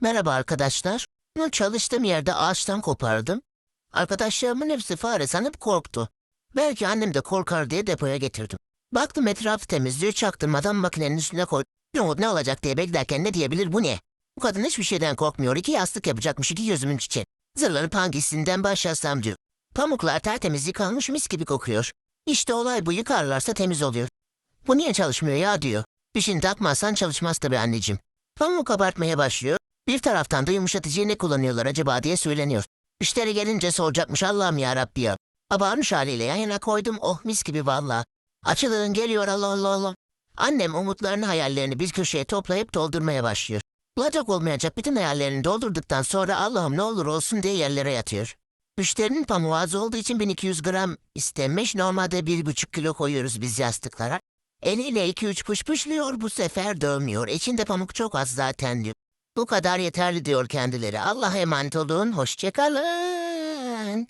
Merhaba arkadaşlar. Bunu çalıştığım yerde ağaçtan kopardım. Arkadaşlarımın hepsi fare sanıp korktu. Belki annem de korkar diye depoya getirdim. Baktım etrafı temizliği çaktırmadan makinenin üstüne koy. Ne oldu ne olacak diye beklerken ne diyebilir bu ne? Bu kadın hiçbir şeyden korkmuyor. İki yastık yapacakmış iki gözümün çiçeği. Zırlanıp hangisinden başlasam diyor. Pamuklar tertemiz yıkanmış mis gibi kokuyor. İşte olay bu yıkarlarsa temiz oluyor. Bu niye çalışmıyor ya diyor. Fişini takmazsan çalışmaz tabii anneciğim. Pamuk abartmaya başlıyor. Bir taraftan da yumuşatıcıyı ne kullanıyorlar acaba diye söyleniyor. Müşteri gelince soracakmış Allah'ım ya Rabbi ya. Abarmış haliyle yan yana koydum oh mis gibi valla. Açılın geliyor Allah Allah Allah. Annem umutlarını hayallerini bir köşeye toplayıp doldurmaya başlıyor. Bulacak olmayacak bütün hayallerini doldurduktan sonra Allah'ım ne olur olsun diye yerlere yatıyor. Müşterinin pamuğu az olduğu için 1200 gram istenmiş. Normalde 1,5 kilo koyuyoruz biz yastıklara. Eliyle 2-3 pışpışlıyor bu sefer dövmüyor. İçinde pamuk çok az zaten diyor. Bu kadar yeterli diyor kendileri. Allah'a emanet olun. Hoşçakalın.